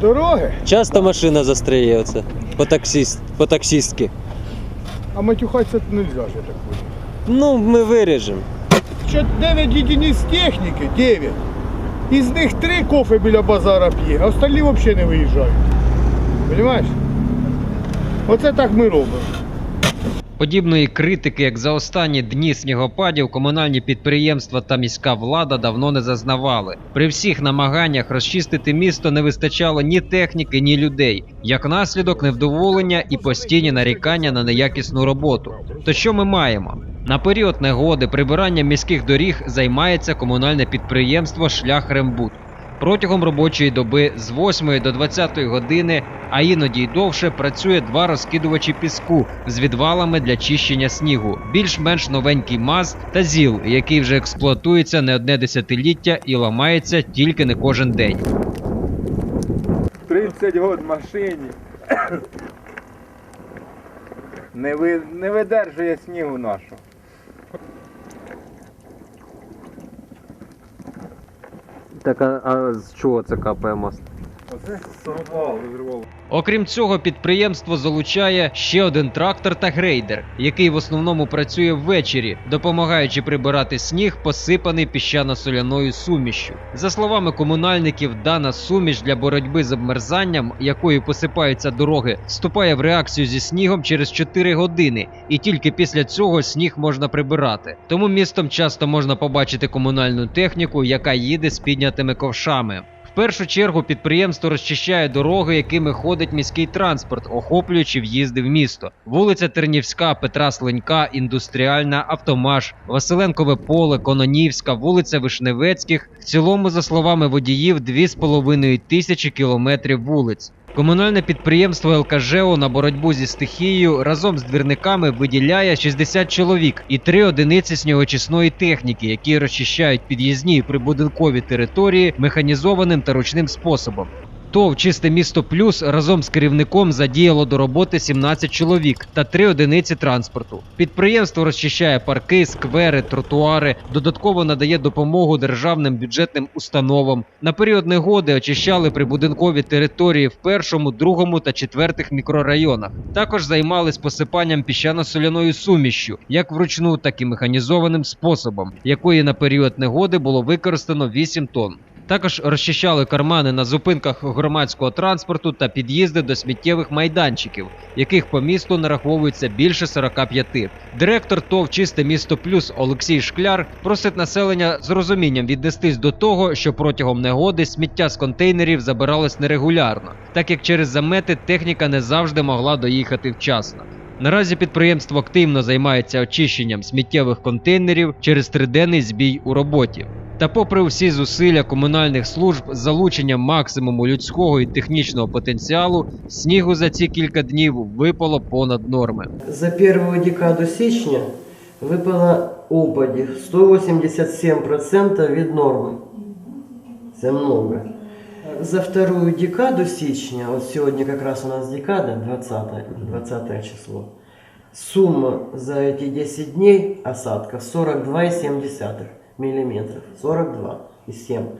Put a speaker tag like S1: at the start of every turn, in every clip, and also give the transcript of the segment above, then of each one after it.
S1: Дороги,
S2: Часто машина застряє оце. По таксіст, по таксістки.
S1: а матюхатися не можна, я так буде.
S2: Ну, ми виріжемо.
S1: Що 9 єдиниць техніки, 9. Із них 3 кофе біля базара п'є, а остальні взагалі не виїжджають. Понимаєш? Оце так ми робимо.
S3: Подібної критики, як за останні дні снігопадів, комунальні підприємства та міська влада давно не зазнавали. При всіх намаганнях розчистити місто не вистачало ні техніки, ні людей. Як наслідок, невдоволення і постійні нарікання на неякісну роботу. То що ми маємо? На період негоди прибирання міських доріг займається комунальне підприємство Шлях Рембут. Протягом робочої доби з 8 до 20 години, а іноді й довше, працює два розкидувачі піску з відвалами для чищення снігу, більш-менш новенький МАЗ та ЗІЛ, який вже експлуатується не одне десятиліття і ламається тільки не кожен день.
S4: 30 год машині. Не, ви, не видержує снігу нашого.
S2: Так, а, а з чого це капає масло?
S4: Оце сорвало, розірвало.
S3: Окрім цього, підприємство залучає ще один трактор та грейдер, який в основному працює ввечері, допомагаючи прибирати сніг, посипаний піщано-соляною сумішшю. За словами комунальників, дана суміш для боротьби з обмерзанням, якою посипаються дороги, вступає в реакцію зі снігом через 4 години, і тільки після цього сніг можна прибирати. Тому містом часто можна побачити комунальну техніку, яка їде з піднятими ковшами. Першу чергу підприємство розчищає дороги, якими ходить міський транспорт, охоплюючи в'їзди в місто. Вулиця Тернівська, Петра Сленька, Індустріальна, Автомаш, Василенкове поле, Кононівська, вулиця Вишневецьких. В цілому, за словами водіїв, 2,5 тисячі кілометрів вулиць. Комунальне підприємство ЛКЖО на боротьбу зі стихією разом з двірниками виділяє 60 чоловік і три одиниці снігочисної техніки, які розчищають під'їзні і прибудинкові території механізованим та ручним способом. ТОВ Чисте місто Плюс разом з керівником задіяло до роботи 17 чоловік та 3 одиниці транспорту. Підприємство розчищає парки, сквери, тротуари, додатково надає допомогу державним бюджетним установам. На період негоди очищали прибудинкові території в першому, другому та четвертих мікрорайонах. Також займались посипанням піщано-соляною сумішшю, як вручну, так і механізованим способом, якої на період негоди було використано 8 тонн. Також розчищали кармани на зупинках громадського транспорту та під'їзди до сміттєвих майданчиків, яких по місту нараховується більше 45. Директор ТОВ Чисте місто Плюс Олексій Шкляр просить населення з розумінням віднестись до того, що протягом негоди сміття з контейнерів забиралось нерегулярно, так як через замети техніка не завжди могла доїхати вчасно. Наразі підприємство активно займається очищенням сміттєвих контейнерів через триденний збій у роботі. Та попри всі зусилля комунальних служб з залученням максимуму людського і технічного потенціалу, снігу за ці кілька днів випало понад норми.
S5: За первую декаду січня випало опадів 187% від норми. Це много. За вторую декаду січня, от сьогодні якраз у нас декада, 20, 20 число, сумма за эти 10 дней осадков 42,7 мм. 42,7.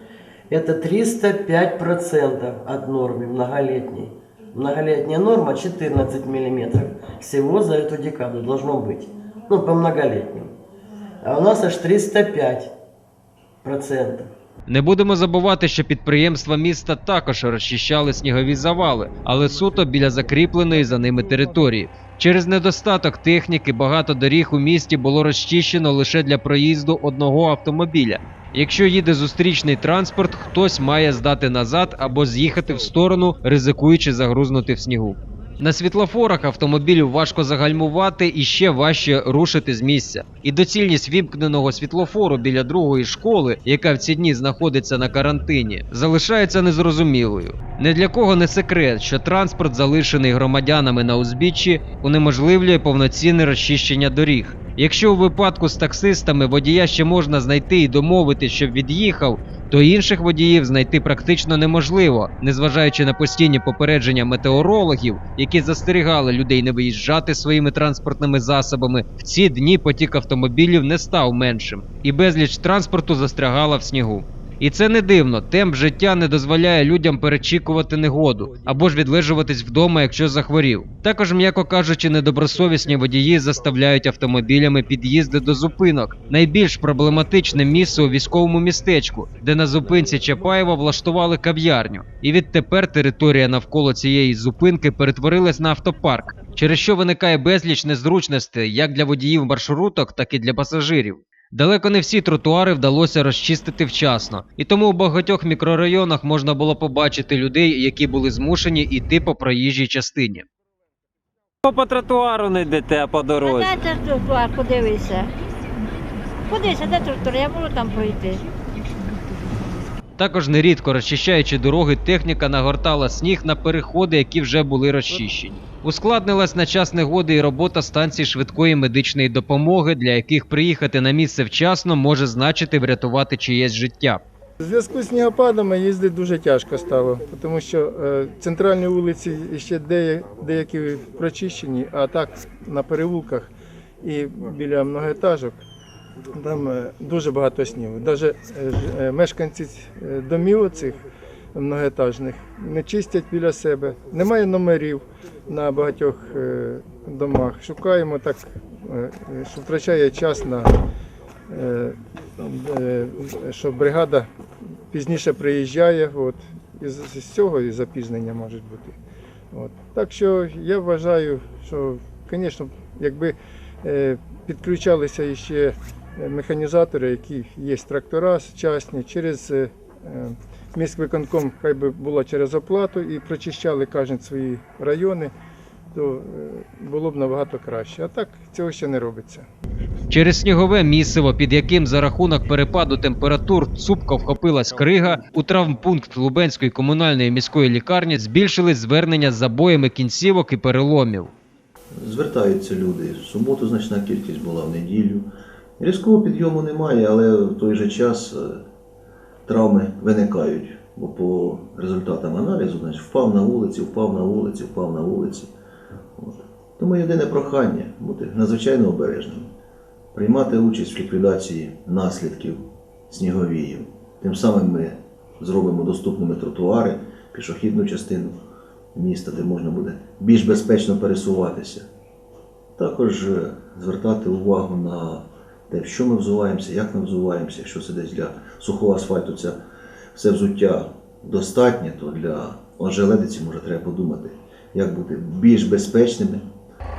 S5: Это 305% от нормы многолетней. Многолетняя норма 14 мм. Всего за эту декаду должно быть. Ну, по многолетним. А у нас аж 305 процентов.
S3: Не будемо забувати, що підприємства міста також розчищали снігові завали, але суто біля закріпленої за ними території. Через недостаток техніки багато доріг у місті було розчищено лише для проїзду одного автомобіля. Якщо їде зустрічний транспорт, хтось має здати назад або з'їхати в сторону, ризикуючи загрузнути в снігу. На світлофорах автомобілю важко загальмувати і ще важче рушити з місця. І доцільність вімкненого світлофору біля другої школи, яка в ці дні знаходиться на карантині, залишається незрозумілою. Не для кого не секрет, що транспорт, залишений громадянами на узбіччі, унеможливлює повноцінне розчищення доріг. Якщо у випадку з таксистами водія ще можна знайти і домовити, щоб від'їхав, то інших водіїв знайти практично неможливо, незважаючи на постійні попередження метеорологів, які застерігали людей не виїжджати своїми транспортними засобами. В ці дні потік автомобілів не став меншим, і безліч транспорту застрягала в снігу. І це не дивно. Темп життя не дозволяє людям перечікувати негоду або ж відлежуватись вдома, якщо захворів. Також, м'яко кажучи, недобросовісні водії заставляють автомобілями під'їзди до зупинок. Найбільш проблематичне місце у військовому містечку, де на зупинці Чапаєва влаштували кав'ярню. І відтепер територія навколо цієї зупинки перетворилась на автопарк, через що виникає безліч незручностей як для водіїв маршруток, так і для пасажирів. Далеко не всі тротуари вдалося розчистити вчасно, і тому у багатьох мікрорайонах можна було побачити людей, які були змушені йти по проїжджій частині.
S2: По тротуару не йдете, а по дорозі.
S6: Де тротуар, подивися. Подивися, де тротуар, я можу там пройти.
S3: Також нерідко розчищаючи дороги, техніка нагортала сніг на переходи, які вже були розчищені. Ускладнилась на час негоди і робота станцій швидкої медичної допомоги, для яких приїхати на місце вчасно може значити врятувати чиєсь життя.
S7: У зв'язку з снігопадами їздити дуже тяжко стало, тому що е, центральні вулиці ще дея- деякі прочищені, а так на переулках і біля многоетажок там е, дуже багато снігу. Навіть мешканці е, домів оцих многоетажних не чистять біля себе. Немає номерів на багатьох е, домах. Шукаємо так, е, що втрачає час на е, е, що бригада пізніше приїжджає. От, і з, цього і запізнення можуть бути. От. Так що я вважаю, що, звісно, якби е, підключалися ще е, механізатори, які є трактора сучасні, через е, міськвиконком хай би було через оплату і прочищали кожен свої райони, то е, було б набагато краще. А так цього ще не робиться.
S3: Через снігове місиво, під яким за рахунок перепаду температур цупко вхопилась крига, у травмпункт Лубенської комунальної міської лікарні збільшились звернення з забоями кінцівок і переломів.
S8: Звертаються люди. В суботу значна кількість була в неділю. Різкого підйому немає, але в той же час е, травми виникають. Бо по результатам аналізу значить, впав на вулиці, впав на вулиці, впав на вулиці. От. Тому єдине прохання бути надзвичайно обережним, приймати участь в ліквідації наслідків сніговіїв. Тим самим ми зробимо доступними тротуари, пішохідну частину міста, де можна буде більш безпечно пересуватися. Також е, звертати увагу на те, що ми взуваємося, як ми взуваємося. Якщо це десь для сухого асфальту це все взуття достатнє, то для ожеледиці може треба подумати, як бути більш безпечними,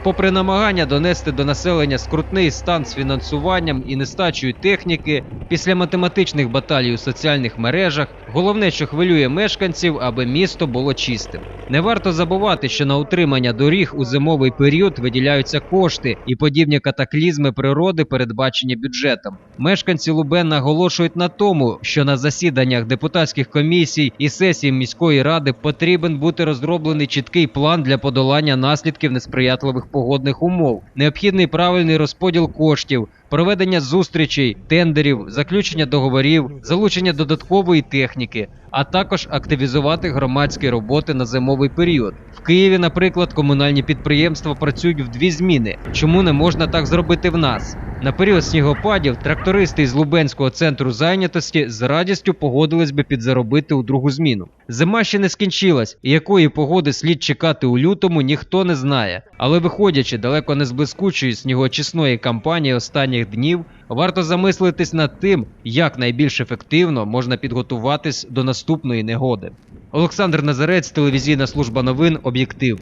S3: Попри намагання донести до населення скрутний стан з фінансуванням і нестачею техніки, після математичних баталій у соціальних мережах, головне, що хвилює мешканців, аби місто було чистим. Не варто забувати, що на утримання доріг у зимовий період виділяються кошти, і подібні катаклізми природи передбачені бюджетом. Мешканці Лубен наголошують на тому, що на засіданнях депутатських комісій і сесій міської ради потрібен бути розроблений чіткий план для подолання наслідків несприятливих погодних умов, необхідний правильний розподіл коштів, проведення зустрічей, тендерів, заключення договорів, залучення додаткової техніки, а також активізувати громадські роботи на зимовий період. В Києві, наприклад, комунальні підприємства працюють в дві зміни. Чому не можна так зробити в нас? На період снігопадів трактористи із Лубенського центру зайнятості з радістю погодились би підзаробити у другу зміну. Зима ще не скінчилась, і якої погоди слід чекати у лютому, ніхто не знає. Але виходячи далеко не з блискучої снігоочисної кампанії останніх днів, варто замислитись над тим, як найбільш ефективно можна підготуватись до наступної негоди. Олександр Назарець, телевізійна служба новин, об'єктив.